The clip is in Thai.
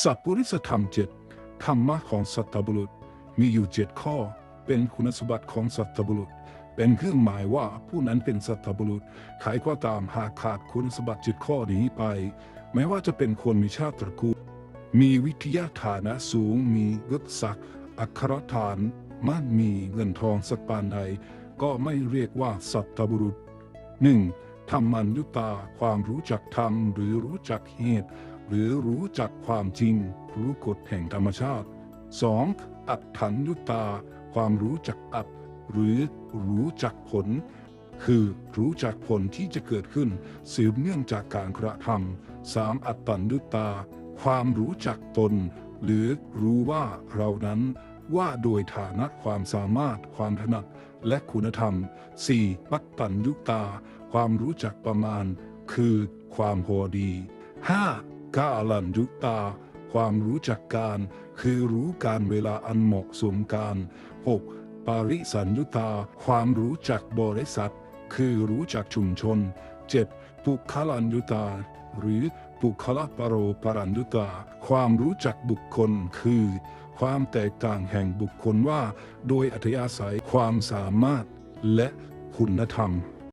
สัพพุริสธรรมเจ็ดธรรมะของสัตบุรุษมีอยู่เจ็ดข้อ เป็นคุณสมบัติของสัตบุรุษ เป็นเครื่องหมายว่าผู้นั้นเป็นสัตบุรุษใครก็ตามหากขาดคุณสมบัติเจ็ดข้อนี้ไป แม้ว่าจะเป็นคนมีชาติตระกูล มีวิทยาฐานะสูง มียศศักดิ์อัครฐานมั่นมีเงินทองสักปานใดก็ไม่เรียกว่าสัตบุรุษ 1. ธรรมัญยุตาความรู้จักธรรมหรือรู้จักเหตุ หรือรู้จักความจริง รู้กฎแห่งธรรมชาติ 2. อัตถัญยุตา ความรู้จักอัตหรือรู้จักผล คือรู้จักผลที่จะเกิดขึ้น สืบเนื่องจากการกระทำสามอัตตัญญุตา ความรู้จักตน หรือรู้ว่าเรานั้นว่าโดยฐานะความสามารถ ความถนัดและคุณธรรม 4. ปัตตัญญุตา ความรู้จักประมาณ คือความพอดี 5. กาลัญยุตา ความรู้จักการ คือรู้การเวลาอันเหมาะสมการ 6. ปาริสัญญุตา ความรู้จักบริษัท คือรู้จักชุมชน 7. ปุคลัญยุตา หรือปุคละปโรปรัญญุตา ความรู้จักบุคคลคือ ความแตกต่างแห่งบุคคลว่า โดยอัธยาศัยความสามารถและคุณธรรม